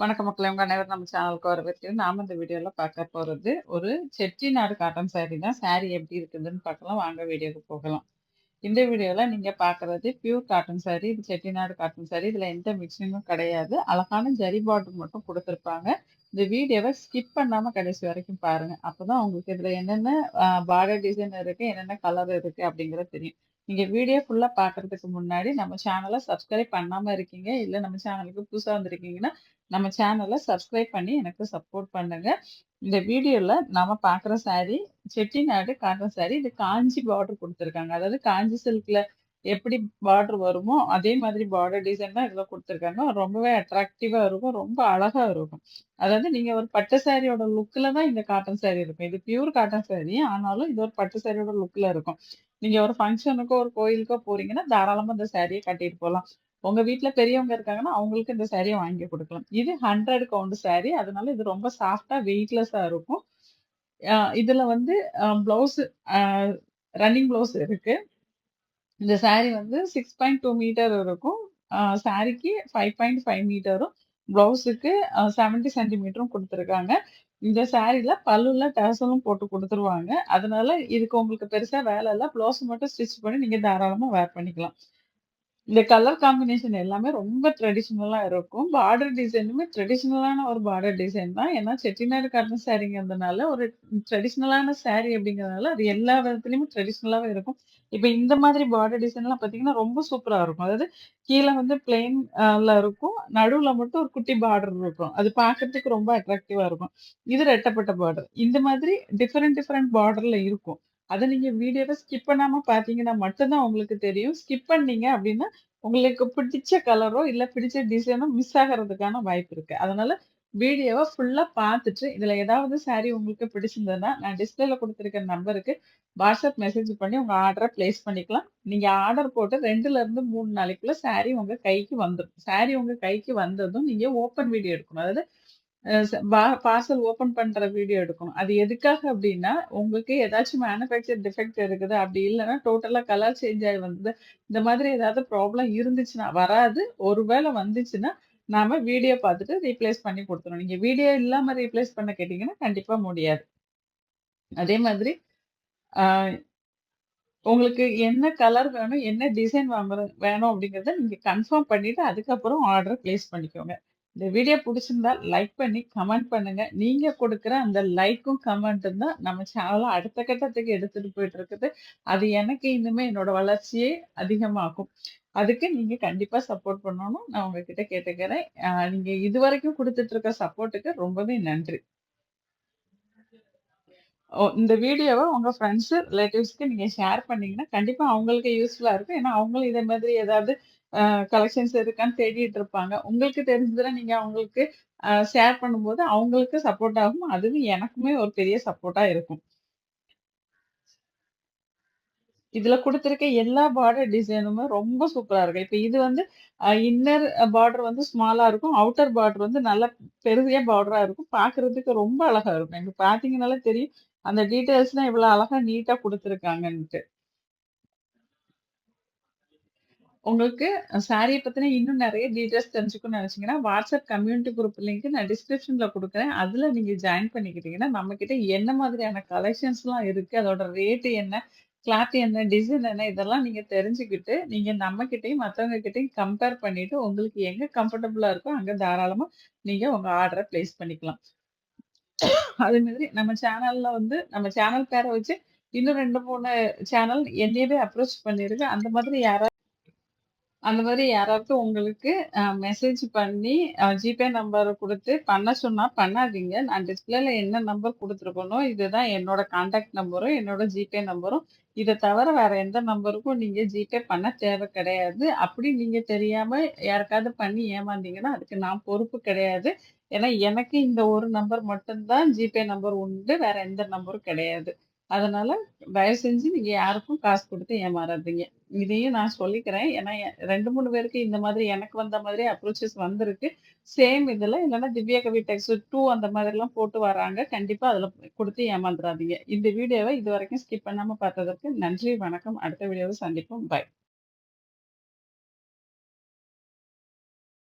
வணக்க மக்களை உங்கள் அனைவரும் நம்ம சேனலுக்கு வரவேற்கிறேன். நாம இந்த வீடியோவில் பார்க்க போகிறது ஒரு செட்டிநாடு காட்டன் சாரி தான். சாரி எப்படி இருக்குதுன்னு பார்க்கலாம். வாங்க வீடியோக்கு போகலாம். இந்த வீடியோவில் நீங்கள் பார்க்குறது பியூர் காட்டன் சாரி. இது செட்டிநாடு காட்டன் சாரி. இதில் எந்த மிக்சிங்கும் கிடையாது. அழகான ஜரி பார்டர் மட்டும் கொடுத்துருப்பாங்க இந்த வீடியோவை ஸ்கிப் பண்ணாமல் கடைசி வரைக்கும் பாருங்க. அப்பதான் உங்களுக்கு இதில் என்னென்ன பார்டர் டிசைன் இருக்குது என்னென்ன கலர் இருக்குது அப்படிங்கிறது தெரியும். நீங்க வீடியோ ஃபுல்லா பார்க்கறதுக்கு முன்னாடி நம்ம சேனலை சப்ஸ்கிரைப் பண்ணாம இருக்கீங்க, இல்ல நம்ம சேனலுக்கு புதுசா வந்திருக்கீங்கன்னா, நம்ம சேனலை சப்ஸ்கிரைப் பண்ணி எனக்கு சப்போர்ட் பண்ணுங்க. இந்த வீடியோல நம்ம பார்க்குற சாரி செட்டிநாடு காட்டன் சாரி. இது காஞ்சி பார்டர் கொடுத்துருக்காங்க அதாவது காஞ்சி சில்க்ல எப்படி பார்டர் வருமோ, அதே மாதிரி பார்டர் டிசைன் தான் இதுல கொடுத்துருக்காங்க ரொம்பவே அட்ராக்டிவா இருக்கும். ரொம்ப அழகா இருக்கும். அதாவது நீங்க ஒரு பட்டு சாரியோட லுக்ல தான் இந்த காட்டன் சாரி இருக்கும். இது பியூர் காட்டன் சாரி. ஆனாலும் இது ஒரு பட்டு சாரியோட லுக்ல இருக்கும். நீங்க ஒரு ஃபங்க்ஷனுக்கோ, ஒரு கோயிலுக்கோ போறீங்கன்னா, தாராளமா இந்த சாரிய கட்டிட்டு போலாம். உங்க வீட்ல பெரியவங்க இருக்காங்கன்னா, அவங்களுக்கு இந்த சாரிய வாங்கி குடுக்கலாம். இது 100 கவுண்ட் சாரி. அதனால இது ரொம்ப சாஃப்ட்டா, வெயிட்லெஸ்ஸா இருக்கும். அ இதுல வந்து அ ப்ளவுஸ் அ ரன்னிங் ப்ளவுஸ் இருக்கு. இந்த சாரி வந்து 6.2 மீட்டர் இருக்கும். அ சாரிக்கு 5.5 மீட்டரும், ப்ளவுஸுக்கு அ 70 சென்டிமீட்டரும் குடுத்துருக்காங்க. இந்த சாரில பல்லுல டசலும் போட்டு குடுத்துருவாங்க. அதனால இதுக்கு உங்களுக்கு பெருசா வேலை இல்ல. ப்ளவுஸ் மட்டும் ஸ்டிச் பண்ணி நீங்க தாராளமா வேர் பண்ணிக்கலாம். இந்த கலர் காம்பினேஷன் எல்லாமே ரொம்ப ட்ரெடிஷ்னலா இருக்கும். பார்டர் டிசைனுமே ட்ரெடிஷ்னலான ஒரு பார்டர் டிசைன் தான். ஏன்னா செட்டிநாடு காட்டன் சாரிங்கிறதுனால, ஒரு ட்ரெடிஷ்னலான சாரி அப்படிங்கிறதுனால, அது எல்லா விதத்துலயுமே ட்ரெடிஷ்னலாவே இருக்கும். இப்ப இந்த மாதிரி பார்டர் டிசைன்லாம் பார்த்தீங்கன்னா, ரொம்ப சூப்பரா இருக்கும். அதாவது கீழே வந்து பிளெயின்ல இருக்கும். நடுவுல மட்டும் ஒரு குட்டி பார்டர் இருக்கும். அது பார்க்கறதுக்கு ரொம்ப அட்ராக்டிவா இருக்கும். இது ரெட்டப்பட்ட பார்டர். இந்த மாதிரி டிஃப்ரெண்ட் டிஃப்ரெண்ட் பார்டர்ல இருக்கும். அதை நீங்க வீடியோவை ஸ்கிப் பண்ணாம பார்த்தீங்கன்னா மட்டும்தான் உங்களுக்கு தெரியும். ஸ்கிப் பண்ணீங்க அப்படின்னா, உங்களுக்கு பிடிச்ச கலரோ, இல்ல பிடிச்ச டிசைனோ மிஸ் ஆகிறதுக்கான வாய்ப்பு இருக்கு. அதனால வீடியோவை ஃபுல்லா பார்த்துட்டு, இதுல ஏதாவது சாரி உங்களுக்கு பிடிச்சிருந்ததுன்னா, நான் டிஸ்பிளேல கொடுத்துருக்க நம்பருக்கு வாட்ஸ்அப் மெசேஜ் பண்ணி உங்க ஆர்டரை பிளேஸ் பண்ணிக்கலாம். நீங்க ஆர்டர் போட்டு 2லருந்து 3 நாளைக்குள்ள சாரி உங்க கைக்கு வந்துடும் சாரி உங்க கைக்கு வந்ததும் நீங்க ஓப்பன் வீடியோ எடுக்கணும். அதாவது பார்சல் ஓப்பன் பண்ற வீடியோ எடுக்கணும். அது எதுக்காக அப்படின்னா உங்களுக்கு ஏதாச்சும் மேனுஃபேக்சர் டிஃபெக்ட் இருக்குது. அப்படி இல்லைன்னா டோட்டலா கலர் சேஞ்ச் ஆகி வந்தது. இந்த மாதிரி ஏதாவது ப்ராப்ளம் இருந்துச்சுன்னா வராது. ஒருவேளை வந்துச்சுன்னா, நாம வீடியோ பார்த்துட்டு ரீப்ளேஸ் பண்ணி குடுத்துருவோம். நீங்க வீடியோ இல்லாம ரீப்ளேஸ் பண்ண கேட்டீங்கன்னா, கண்டிப்பா முடியாது. அதே மாதிரி உங்களுக்கு என்ன கலர் வேணும், என்ன டிசைன் வாங்குற வேணும் அப்படிங்கிறத நீங்க கன்ஃபார்ம் பண்ணிட்டு, அதுக்கப்புறம் ஆர்டர் பிளேஸ் பண்ணிக்கோங்க. இந்த வீடியோ பிடிச்சிருந்தா லைக் பண்ணி கமெண்ட் பண்ணுங்க. நீங்க கொடுக்குற அந்த லைக்கும், கமெண்ட்டும் தான் நம்ம சேனலை அடுத்த கட்டத்துக்கு எடுத்துட்டு போயிட்டு இருக்குது. அது எனக்கு இன்னுமே என்னோட வளர்ச்சியே அதிகமாகும் அதுக்கு நீங்க கண்டிப்பா சப்போர்ட் பண்ணணும்னு நான் உங்ககிட்ட கேட்டுக்கிறேன். அ நீங்க இதுவரைக்கும் கொடுத்துட்டு இருக்க சப்போர்ட்டுக்கு ரொம்பவே நன்றி. ஓ இந்த வீடியோவை உங்க ஃப்ரெண்ட்ஸு ரிலேட்டிவ்ஸ்க்கு நீங்க ஷேர் பண்ணீங்கன்னா, கண்டிப்பா அவங்களுக்கு யூஸ்ஃபுல்லா இருக்கும். ஏன்னா, அவங்களும் இதே மாதிரி ஏதாவது கலெக்ஷன்ஸ் இருக்கான்னு தேடிட்டு இருப்பாங்க. உங்களுக்கு தெரிஞ்சதுல நீங்க அவங்களுக்கு ஷேர் பண்ணும்போது, அவங்களுக்கு சப்போர்ட் ஆகும். அதுவும் எனக்குமே ஒரு பெரிய சப்போர்ட்டா இருக்கும். இதுல கொடுத்துருக்க எல்லா பார்டர் டிசைனுமே ரொம்ப சூப்பரா இருக்கு. இப்ப இது வந்து இன்னர் பார்டர் வந்து ஸ்மாலா இருக்கும். அவுட்டர் பார்டர் வந்து நல்ல பெரிய பார்டரா இருக்கும். பாக்குறதுக்கு ரொம்ப அழகா இருக்கும். எங்க பாத்தீங்கன்னாலே தெரியும். அந்த டீட்டெயில்ஸ்லாம் இவ்வளவு அழகா நீட்டா கொடுத்துருக்காங்கன்ட்டு உங்களுக்கு சாரியை பத்தின இன்னும் நிறைய டீட்டெயில்ஸ் தெரிஞ்சுக்கணும்னு நினைச்சீங்கன்னா வாட்ஸ்அப் கம்யூனிட்டி குரூப் லிங்க் நான் டிஸ்கிரிப்ஷன்ல கொடுக்குறேன் அதுல நீங்க ஜாயின் பண்ணிக்கிட்டீங்கன்னா, நம்மகிட்ட என்ன மாதிரியான கலெக்ஷன்ஸ்லாம் இருக்கு, அதோட ரேட்டு என்ன, கிளாத் என்ன, டிசைன் என்ன இதெல்லாம் நீங்க தெரிஞ்சுக்கிட்டு, நீங்க நம்மகிட்டயும் மற்றவங்க கிட்டயும் கம்பேர் பண்ணிட்டு, உங்களுக்கு எங்க கம்ஃபர்டபுளா இருக்கோ, அங்க தாராளமா நீங்க உங்க ஆர்டரை பிளேஸ் பண்ணிக்கலாம். அதே மாதிரி நம்ம சேனல்ல வந்து நம்ம சேனல் பேரை வச்சு இன்னும் 2, 3 சேனல் என்னையவே அப்ரோச் பண்ணிருக்கு. அந்த மாதிரி யாராவது அந்த மாதிரி யாராவது உங்களுக்கு மெசேஜ் பண்ணி ஜிபே நம்பர் கொடுத்து பண்ண சொன்னா பண்ணாதீங்க. நான் டிஸ்பிளேல என்ன நம்பர் குடுத்துருக்கனோ, இதுதான் என்னோட கான்டாக்ட் நம்பரும், என்னோட ஜிபே நம்பரும். இதை தவிர வேற எந்த நம்பருக்கும் நீங்க ஜிபே பண்ண தேவை கிடையாது. அப்படி நீங்க தெரியாம யாருக்காவது பண்ணி ஏமாந்தீங்கன்னா, அதுக்கு நான் பொறுப்பு கிடையாது. ஏன்னா, எனக்கு இந்த ஒரு நம்பர் மட்டும் தான் ஜிபே நம்பர் உண்டு. வேற எந்த நம்பரும் கிடையாது. அதனால தயவு செஞ்சு நீங்க யாருக்கும் காசு கொடுத்து ஏமாறாதீங்க. இதையும் நான் சொல்லிக்கிறேன். ஏன்னா, ரெண்டு மூணு பேருக்கு இந்த மாதிரி எனக்கு வந்த மாதிரி அப்ரோச்சஸ் வந்திருக்கு. சேம் இதுல இல்லைன்னா திவ்யா கவி டெக்ஸ் டூ அந்த மாதிரிலாம் போட்டு வராங்க. கண்டிப்பா அதுல கொடுத்து ஏமாந்துறாதீங்க. இந்த வீடியோவை இது வரைக்கும் ஸ்கிப் பண்ணாம பார்த்ததற்கு நன்றி, வணக்கம். அடுத்த வீடியோவை சந்திப்போம். பாய்.